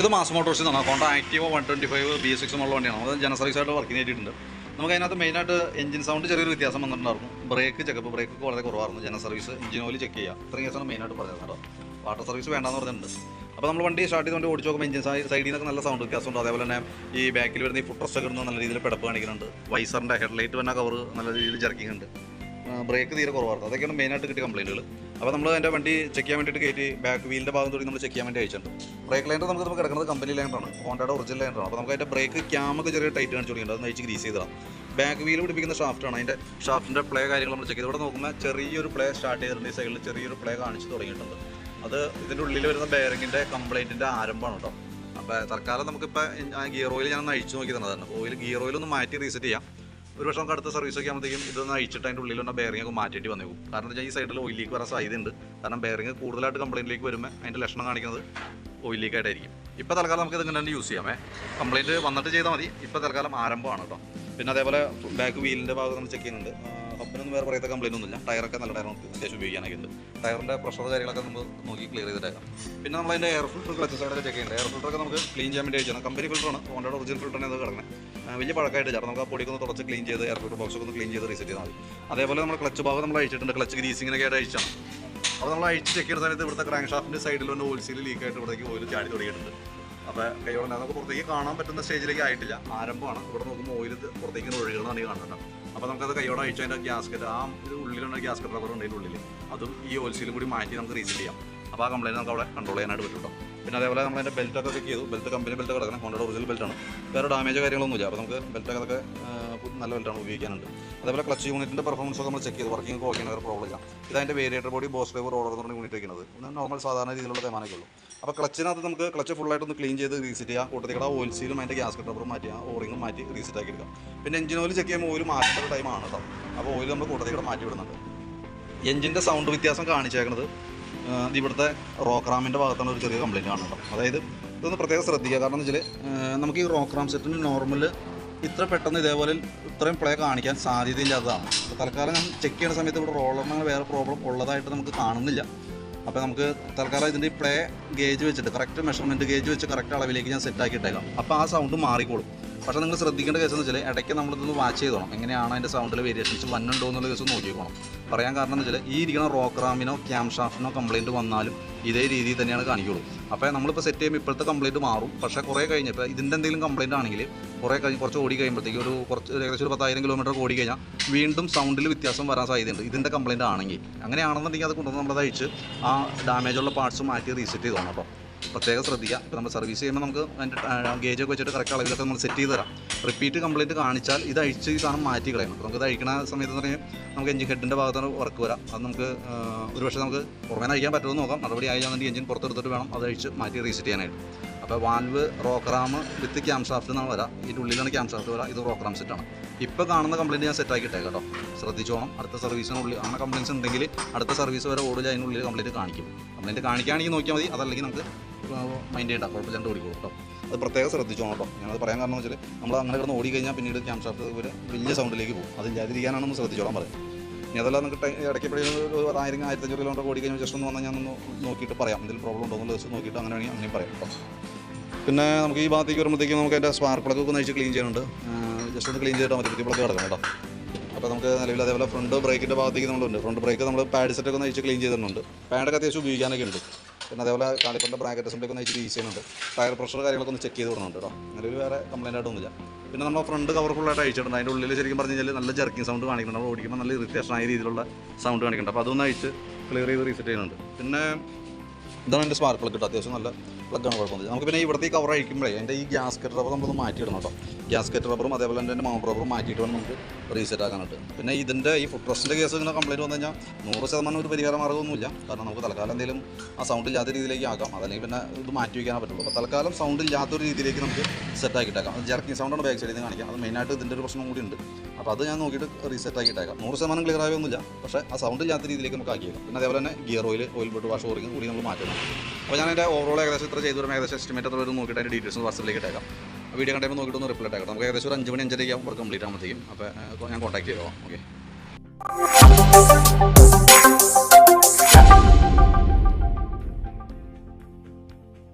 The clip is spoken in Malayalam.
ഇത് മാസ് മോട്ടോഴ്സിൽ നിന്നാണ് Honda Activa one twenty five B six എന്നുള്ള വണ്ടിയാണ്. അത് ജന സർവീസായിട്ട് വർക്കിംഗ് ചെയ്തിട്ടുണ്ട്. നമുക്ക് അതിനകത്ത് മെയിനായിട്ട് എഞ്ചിൻ സൗണ്ട് ചെറിയൊരു വ്യത്യാസം വന്നിട്ടുണ്ടായിരുന്നു. ബ്രേക്ക് ചെക്കപ്പ് ബ്രേക്ക് വളരെ കുറവായിരുന്നു. ജന സർവീസ് എഞ്ചിൻ ഓയിൽ ചെക്ക് ചെയ്യുക. ഇത്രയും കേസാണ് മെയിനായിട്ട് പറഞ്ഞത് വാട്ടർ സർവീസ് വേണ്ടെന്ന് പറഞ്ഞിട്ടുണ്ട്. അപ്പോൾ നമ്മൾ വണ്ടി സ്റ്റാർട്ട് ചെയ്തുകൊണ്ട് ഓടിച്ച് നോക്കുമ്പോൾ എഞ്ചിൻ സൈഡിൽ നിന്നൊക്കെ നല്ല സൗണ്ട് വ്യത്യാസമുണ്ട് അതേപോലെ തന്നെ ഈ ബാക്കിൽ വരുന്ന ഈ ഫുട്ടർ ഇടുന്ന നല്ല രീതിയിൽ പിടപ്പ് കാണിക്കുന്നുണ്ട്. വൈസറിന്റെ ഹെഡ്ലൈറ്റ് വന്ന കവർ നല്ല രീതിയിൽ ജർക്കിംഗ് ഉണ്ട്. ബ്രേക്ക് തീരെ കുറവായിരുന്നു. അതൊക്കെയാണ് മെയിനായിട്ട് കിട്ടിയ കംപ്ലൈന്റുകൾ അപ്പോൾ നമ്മൾ എന്റെ വണ്ടി ചെക്ക് ചെയ്യാൻ വേണ്ടിയിട്ട് കയറ്റി ബാക്ക് വീലിന്റെ ഭാഗം തുടങ്ങി നമ്മൾ ചെക്ക് ചെയ്യാൻ വേണ്ടി അയച്ചിട്ടുണ്ട്. ബ്രേക്ക് ലൈനർ നമുക്ക് നമുക്ക് കിടക്കുന്നത് കമ്പനി ലൈനറാണ് ഹോണ്ടയുടെ ഒറിജിനൽ ലൈനറാണ് അപ്പോൾ നമുക്ക് അതിന്റെ ബ്രേക്ക് ക്യാമൊക്കെ ചെറിയ ടൈറ്റ് കാണിച്ചു തുടങ്ങിയിട്ടുണ്ട് അത് നയിച്ച് ഗ്രീസ് ചെയ്തതാണ്. ബാക്ക് വീൽ പിടിപ്പിക്കുന്ന ഷാഫ്റ്റാണ് അതിന്റെ ഷാഫ്റ്റിന്റെ പ്ലേ കാര്യങ്ങൾ നമ്മൾ ചെക്ക് ചെയ്ത്. ഇവിടെ ചെറിയൊരു പ്ലേ സ്റ്റാർട്ട് ചെയ്തിട്ടുണ്ട്. ഈ സൈഡിൽ ചെറിയൊരു പ്ലേ കാണിച്ച് തുടങ്ങിയിട്ടുണ്ട്. അത് ഇതിന്റെ ഉള്ളിൽ വരുന്ന ബെയറിങ്ങിന്റെ കംപ്ലൈന്റിന്റെ ആരംഭമാണ് കേട്ടോ. അപ്പോൾ തൽക്കാലം നമുക്കിപ്പോൾ ഗിയർ ഓയിൽ ഞാനൊന്ന് അഴിച്ചു നോക്കി തന്നതാണ് ഓയിൽ ഗിയർ ഓയിൽ ഒന്ന് മാറ്റി റീസെറ്റ് ചെയ്യാം. ഒരു വർഷം നമുക്ക് അടുത്ത സർവീസ് ഒക്കെ ആകുമ്പോഴത്തേക്കും ഇതൊന്ന് അഴിച്ചിട്ട് അതിന്റെ ഉള്ളിലുള്ള ബെയറിംഗ് ഒക്കെ മാറ്റിയിട്ട് വന്നേക്കും. കാരണം വെച്ചാൽ ഈ സൈഡിൽ ഓയിൽ ലീക്ക് വരാൻ സാധ്യതയുണ്ട്. കാരണം ബെയറിംഗ് കൂടുതലായിട്ട് കംപ്ലൈന്റിലേക്ക് വരുമ്പോൾ അതിന്റെ ലക്ഷണം കാണിക്കുന്നത് ഓയിൽ ലീക്ക് ആയിട്ടായിരിക്കും. ഇപ്പോൾ തൽക്കാലം നമുക്ക് ഇതിങ്ങനെ തന്നെ യൂസ് ചെയ്യാമേ. കംപ്ലൈന്റ് വന്നിട്ട് ചെയ്താൽ മതി. ഇപ്പോൾ തൽക്കാലം ആരംഭമാണ് കേട്ടോ. പിന്നെ അതേപോലെ ബാക്ക് വീലിന്റെ ഭാഗം നമ്മൾ ചെക്ക് ചെയ്യുന്നുണ്ട്. ഹബിനൊന്നും വേറെ പറയത്ത കംപ്ലൈന്റ് ഒന്നുമില്ല. ടയറൊക്കെ നല്ല ടയർ അത്യാവശ്യം ഉപയോഗിക്കാനൊക്കെ ടയറിന്റെ പ്രഷർ കാര്യങ്ങളൊക്കെ നമ്മൾ നോക്കി ക്ലിയർ ചെയ്തിട്ടേക്കാം പിന്നെ നമ്മൾ അതിന്റെ എയർ ഫിൽറ്റർ ക്ലച്ച് സൈഡൊക്കെ ചെക്ക് ചെയ്യുന്നുണ്ട് എയർ ഫിൽറ്ററൊക്കെ നമുക്ക് ക്ലീൻ ചെയ്യാൻ വേണ്ടി ചെയ്യണം കമ്പനി ഫിൽറ്ററാണ് ഹോണ്ടയുടെ ഒറിജിനൽ ഫിൽറ്ററാണ് ഇത് കിടക്കുന്നത് വലിയ പഴക്കമായിട്ട് ചേർത്ത് നമുക്ക് ആ പൊടിയൊക്കെ ഒന്ന് തുടച്ച് ക്ലീൻ ചെയ്ത് എയർ ഫിൽറ്റർ ബോക്സ് ഒന്ന് ക്ലീൻ ചെയ്ത് റീസെറ്റ് ചെയ്താൽ മതി. അതേപോലെ നമ്മൾ ക്ലച്ച് ഭാഗം നമ്മൾ അയച്ചിട്ടുണ്ട് ക്ലച്ച് ഗ്രീസിങ്ങിനൊക്കെ ആയിട്ട് അഴിച്ചാണ്. അപ്പോൾ നമ്മൾ അഴിച്ച് ചെക്ക് ചെയ്യുന്ന സമയത്ത് ഇവിടുത്തെ ക്രാങ്ക് ഷാഫ്റ്റിന്റെ സൈഡിൽ വന്ന് ഓയിൽ സീൽ ലീക്ക് ആയിട്ട് ഇവിടേക്ക് ഓയിൽ ചാടി തുടങ്ങിയിട്ടുണ്ട്. അപ്പോൾ കൈയോടെ നമുക്ക് പുറത്തേക്ക് കാണാൻ പറ്റുന്ന സ്റ്റേജിലേക്ക് ആയിട്ടില്ല. ആരംഭമാണ്. ഇവിടെ നോക്കുമ്പോൾ ഓയിൽ പുറത്തേക്ക് ഒഴുകണമെന്ന് ഈ കാണുന്നത് അപ്പോൾ നമുക്കത് കൈയോടെ അയച്ചു അതിന്റെ ഗ്യാസ്കറ്റ് ആ ഒരു ഉള്ളിലുള്ള ഗ്യാസ്കറ്റ് റബ്ബർ ഉണ്ട് അതിന്റെ ഉള്ളിൽ അതും ഈ ഓയിൽസിലും കൂടി മാറ്റി നമുക്ക് റീസെറ്റ് ചെയ്യാം. അപ്പോൾ ആ കംപ്ലൈന്റ് നമുക്ക് അവിടെ കൺട്രോൾ ചെയ്യാനായിട്ട് പറ്റും പിന്നെ അതേപോലെ നമ്മൾ അതിന്റെ ബെൽറ്റൊക്കെ ചെക്ക് ചെയ്തു. ബെൽറ്റ് കമ്പനി ബെൽറ്റ് കിടക്കണം. ഹോണ്ടയുടെ ഒറിജിനൽ ബെൽറ്റാണ് വേറെ ഡാമേജോ കാര്യങ്ങളൊന്നുമില്ല. അപ്പോൾ നമുക്ക് ബെൽറ്റൊക്കെ നല്ല ബെൽറ്റാണ് ഉപയോഗിക്കാനുണ്ട്. അതേപോലെ ക്ലച്ച് യൂണിറ്റിന്റെ പെർഫോമൻസ് ഒക്കെ നമ്മൾ ചെക്ക് ചെയ്ത്. വർക്കിംഗ് ഒക്കെ ഓക്കെയാണ് പ്രോബ്ലം ഇല്ല. ഇതതിന്റെ variator body boss driver order എന്ന് പറഞ്ഞ യൂണിറ്റ് വയ്ക്കുന്നത് നോർമൽ സാധാരണ രീതിയിലുള്ള തേമാനൊക്കെ ഉള്ളൂ. അപ്പോൾ ക്ലച്ചിനകത്ത് നമുക്ക് ക്ലച്ച് ഫുള്ളായിട്ട് ഒന്ന് ക്ലീൻ ചെയ്ത് റീസെറ്റ് ചെയ്യാം. കൂട്ടത്തിൽ ഓയിൽ സീലും അതിന്റെ ഗ്യാസ് റബ്ബറും മാറ്റി ഓറിങ്ങും മാറ്റി റീസെറ്റ് ആക്കി എടുക്കാം. പിന്നെ എഞ്ചിൻ ഓയിൽ ചെക്ക് ചെയ്യുമ്പോൾ ഓയിൽ മാറ്റേണ്ട ടൈമാണ് കേട്ടോ അപ്പോൾ ഓയിൽ നമ്മൾ കൂട്ടത്തിൽ മാറ്റി വിടുന്നുണ്ട്. എഞ്ചിന്റെ സൗണ്ട് വ്യത്യാസം കാണിച്ചേക്കുന്നത് ആ, ഇവിടുത്തെ റോക്രാമിന്റെ ഭാഗത്താണ് ഒരു ചെറിയ കംപ്ലയിന്റ് കാണുന്നുണ്ടോ അതായത് ഇതൊന്ന് പ്രത്യേകം ശ്രദ്ധിക്കുക. കാരണം എന്ന് വെച്ചാൽ നമുക്ക് ഈ റോക്രാം സെറ്റിന് നോർമൽ ഇത്ര പെട്ടെന്ന് ഇതേപോലെ ഇത്രയും പ്ലേ കാണിക്കാൻ സാധ്യതയില്ലാത്തതാണ്. തൽക്കാലം ഞാൻ ചെക്ക് ചെയ്യുന്ന സമയത്ത് ഇവിടെ റോളറിന് വേറെ പ്രോബ്ലം ഉള്ളതായിട്ട് നമുക്ക് കാണുന്നില്ല. അപ്പോൾ നമുക്ക് തൽക്കാലം ഇതിന്റെ പ്ലേ ഗേജ് വെച്ചിട്ട് കറക്റ്റ് മെഷർമെന്റ് ഗേജ് വെച്ച് കറക്റ്റ് അളവിലേക്ക് ഞാൻ സെറ്റ് ആക്കിയിട്ടേക്കാം അപ്പോൾ ആ സൗണ്ട് മാറിക്കോളും. പക്ഷേ നിങ്ങൾ ശ്രദ്ധിക്കേണ്ട കേസ് എന്ന് വെച്ചാൽ ഇടയ്ക്ക് നമ്മളിതൊന്ന് വാച്ച് ചെയ്തോണം. എങ്ങനെയാണ് അതിന്റെ സൗണ്ടിൽ വേരിയേഷൻസ് വന്നുണ്ടോ എന്നുള്ള കേസ് നോക്കിക്കോണം പറയാൻ കാരണം എന്ന് വെച്ചാൽ ഈ ഇരിക്കുന്ന റോക്ക് റാമിനോ ക്യാം ഷാഫ്റ്റിനോ കംപ്ലയിന്റ് വന്നാലും ഇതേ രീതിയിൽ തന്നെയാണ് കാണിക്കുള്ളൂ. അപ്പോൾ നമ്മളിപ്പോൾ സെറ്റ് ചെയ്യുമ്പോൾ ഇപ്പോഴത്തെ കംപ്ലയിന്റ് മാറും. പക്ഷേ കുറേ കഴിഞ്ഞപ്പോൾ ഇതിന്റെ എന്തെങ്കിലും കംപ്ലയിന്റ് ആണെങ്കിൽ കുറേ കഴിഞ്ഞ് കുറച്ച് ഓടി കഴിയുമ്പോഴത്തേക്ക് ഒരു കുറച്ച് ഏകദേശം ഒരു പത്തായിരം കിലോമീറ്റർ ഓടി കഴിഞ്ഞാൽ വീണ്ടും സൗണ്ടിൽ വ്യത്യാസം വരാൻ സാധ്യതയുണ്ട്. ഇതിന്റെ കംപ്ലയിന്റ് ആണെങ്കിൽ. അങ്ങനെയാണെന്നുണ്ടെങ്കിൽ അത് കൊണ്ടുവന്ന് നമ്മളത് അയച്ച് ആ ഡാമേജുള്ള പാർട്സ് മാറ്റി റീസെറ്റ് ചെയ്തോണം കേട്ടോ. പ്രത്യേകം ശ്രദ്ധിക്കുക. ഇപ്പോൾ നമ്മൾ സർവീസ് ചെയ്യുമ്പോൾ നമുക്ക് അതിന്റെ ഒക്കെ വെച്ചിട്ട് കറക്റ്റ് അളവിലൊക്കെ നമ്മൾ സെറ്റ് ചെയ്ത് തരാം. റിപ്പീറ്റ് കംപ്ലയിന്റ് കാണിച്ചാൽ ഇത് അഴിച്ച് ഈ സാധനം മാറ്റി കളയണം. അപ്പോൾ നമുക്ക് ഇത് അഴിക്കണ സമയത്ത് എന്ന് പറഞ്ഞാൽ നമുക്ക് എഞ്ചിൻ ഹെഡിന്റെ ഭാഗത്താണ് ഉറക്ക് വരാം. അത് നമുക്ക് ഒരുപക്ഷെ ഒരു പക്ഷേ നമുക്ക് പുറമേ അഴിക്കാൻ പറ്റുമെന്ന് നോക്കാം. നടപടി ആയില്ലാന്നുണ്ടെങ്കിൽ എഞ്ചിൻ പുറത്തെടുത്തിട്ട് വേണം അത് അഴിച്ച് മാറ്റി റീസെറ്റ് ചെയ്യാനായിട്ട്. അപ്പോൾ valve rocker arm with cam shaft എന്നാണ് വരാം. ഇതിന്റെ ഉള്ളിലാണ് ക്യാം ഷാഫ്റ്റ് വരാം. ഇത് റോക്കറാം സെറ്റാണ് ഇപ്പോൾ കാണുന്ന കംപ്ലയിന്റ് ഞാൻ സെറ്റ് ആക്കിയിട്ടേ കേട്ടോ. ശ്രദ്ധിച്ചോണം. അടുത്ത സർവീസിനുള്ളിൽ അങ്ങനെ കംപ്ലയിൻസ് ഉണ്ടെങ്കിൽ അടുത്ത സർവീസ് വരെ ഓടില്ല അതിനുള്ളിൽ കംപ്ലയിന്റ് കാണിക്കും. കംപ്ലയിന്റ് കാണിക്കുകയാണെങ്കിൽ നോക്കിയാൽ മതി. അതല്ലെങ്കിൽ നമുക്ക് മൈൻഡ് ചെയ്യണ്ട. കുഴപ്പമില്ലാണ്ട് ഓടിക്കോളൂ കേട്ടോ. അത് പ്രത്യേകം ശ്രദ്ധിച്ചോണം കേട്ടോ. ഞാനത് പറയാൻ കാരണം വെച്ചാൽ നമ്മൾ അങ്ങനെ കിടന്ന് ഓടി കഴിഞ്ഞാൽ പിന്നീട് ക്യാം ഷാഫ്റ്റ് ഒരു വലിയ സൗണ്ടിലേക്ക് പോകും. അതില്ലാതിരിക്കാനാണ് നമ്മൾ ശ്രദ്ധിച്ചോളാൻ പറയും. ഇനി അതല്ല നമുക്ക് ഇടയ്ക്ക് ഒരു ആയിരം ആയിരത്തഞ്ഞൂറ് കിലോമീറ്റർ ഓടി കഴിഞ്ഞാൽ ജസ്റ്റ് ഒന്ന് വന്നാൽ ഞാൻ ഒന്ന് നോക്കിയിട്ട് പറയാം. എന്തെങ്കിലും പ്രോബ്ലം ഉണ്ടോ എന്നുള്ള നോക്കിയിട്ട് അങ്ങനെ വേണമെങ്കിൽ അങ്ങനെയും പറയാം കേട്ടോ. പിന്നെ നമുക്ക് ഈ ഭാഗത്തേക്ക് വരുമ്പോഴത്തേക്കും നമുക്ക് അതിന്റെ സ്പാർക്ക് പ്ലഗ് ഒക്കെ നയിച്ച് ക്ലീൻ ചെയ്യുന്നുണ്ട് ജസ്റ്റ് ഒന്ന് ക്ലീൻ ചെയ്തിട്ടാൽ മതി പുതിയ കിടക്കണം കേട്ടോ. അപ്പോൾ നമുക്ക് നിലവിൽ അതേപോലെ ഫ്രണ്ട് ബ്രേക്കിന്റെ ഭാഗത്തേക്ക് നമ്മളുണ്ട് ഫ്രണ്ട് ബ്രേക്ക് നമ്മൾ പാഡ് സെറ്റൊക്കെ ഒന്ന് അഴിച്ച് ക്ലീൻ ചെയ്തിട്ടുണ്ട്. പാഡൊക്കെ അത്യാവശ്യം ഉപയോഗിക്കാനൊക്കെ ഉണ്ട്. പിന്നെ അതേപോലെ കാലിപ്പറിന്റെ ബ്രാക്കറ്റ് ഒന്ന് അഴിച്ച് യൂസ് ചെയ്യുന്നുണ്ട്. ടയർ പ്രഷർ കാര്യങ്ങളൊക്കെ ഒന്ന് ചെക്ക് ചെയ്ത് വിടുന്നുണ്ട് കേട്ടോ. നിലവിൽ വേറെ കംപ്ലൈന്റ് ആയിട്ടൊന്നുമില്ല പിന്നെ നമ്മൾ ഫ്രണ്ട് കവർ ഫുള്ളായിട്ട് അയച്ചിട്ടുണ്ട് അതിന്റെ ഉള്ളിൽ ശരിക്കും പറഞ്ഞു കഴിഞ്ഞാൽ നല്ല ജർക്കിങ് സൗണ്ട് കാണിക്കുന്നുണ്ട്. നമ്മൾ ഓടിക്കുമ്പോൾ നല്ല ഇറിറ്റേഷൻ ആയ രീതിയിലുള്ള സൗണ്ട് കാണിക്കുന്നുണ്ട്. അപ്പോൾ അതൊന്ന് അയച്ച് ക്ലിയർ ചെയ്ത് റീസെറ്റ് ചെയ്യുന്നുണ്ട്. പിന്നെ ഇതാണ് എന്റെ സ്മാർട്ട് പ്ലഗ് കേട്ടോ. അത്യാവശ്യം നല്ല പ്ലഗാണ് കുഴപ്പമൊന്നുമില്ല നമുക്ക് പിന്നെ ഇവിടുത്തെ ഈ കവർ അഴിക്കുമ്പോഴേ എന്റെ ഈ ഗ്യാസ്കറ്റ് റബ്ബർ നമ്മളൊന്ന് മാറ്റിയിടണം കേട്ടോ. ഗ്യാസ്കറ്റ് റബ്ബറും അതേപോലെ തന്നെ എന്റെ മൗണ്ട് റബ്ബറും മാറ്റിയിട്ട് വേണം നമുക്ക് റീസെറ്റ് ആക്കാനായിട്ട്. പിന്നെ ഇതിന്റെ ഈ ഫുഡ് ട്രസ്റ്റിന്റെ കേസ് ഇങ്ങനെ കംപ്ലയിന്റ് വന്നു കഴിഞ്ഞാൽ നൂറ് ശതമാനം ഒരു പരിഹാര മാർഗമൊന്നുമില്ല. കാരണം നമുക്ക് തൽക്കാലം എന്തെങ്കിലും ആ സൗണ്ട് ഇല്ലാത്ത രീതിയിലേക്ക് ആക്കാം. അതല്ലെങ്കിൽ പിന്നെ ഇത് മാറ്റി വയ്ക്കാനേ പറ്റുള്ളൂ. അപ്പോൾ തൽക്കാലം സൗണ്ട് ഇല്ലാത്തൊരു രീതിയിലേക്ക് നമുക്ക് സെറ്റ് ആക്കിയിട്ടാക്കാം. അത് ജർക്കിംഗ് സൗണ്ടാണ് ബാക്ക് സൈഡിൽ നിന്ന് കാണിക്കാം. അത് മെയിനായിട്ട് ഇതിന്റെ ഒരു പ്രശ്നം കൂടി ഉണ്ട്. അപ്പോൾ അത് ഞാൻ നോക്കിയിട്ട് റീസെറ്റ് ആക്കിയിട്ടേക്കാം. നൂറ് ശതമാനം ക്ലിയർ ആയൊന്നുമില്ല. പക്ഷേ ആ സൗണ്ട് ഇല്ലാത്ത രീതിയിലേക്ക് നമുക്ക് ആക്കിയേക്കാം പിന്നെ അതേപോലെ തന്നെ gear oil oil bolt wash O ring കൂടി നമ്മൾ മാറ്റണം. അപ്പോൾ ഞാൻ എന്റെ ഓവറോൾ ഏകദേശം ഇത്ര ചെയ്തു. വരുമ്പോൾ ഏകദേശം എസ്റ്റിമേറ്റ് എത്ര വരും നോക്കിയിട്ട് അതിന്റെ ഡീറ്റെയിൽസ് വാട്സപ്പിലേക്ക് ഇട്ടേക്കാം. വീഡിയോ കണ്ടുമ്പോൾ നോക്കിയിട്ട് ഒന്ന് റിപ്ലൈ ആക്കാം നമുക്ക് ഏകദേശം ഒരു അഞ്ച് മണി അഞ്ചരയ്ക്ക് വർക്ക് കംപ്ലീറ്റ് ആകുമ്പോഴത്തേക്കും. അപ്പോൾ ഞാൻ കോൺടാക്ട് ചെയ്തോ ഓക്കെ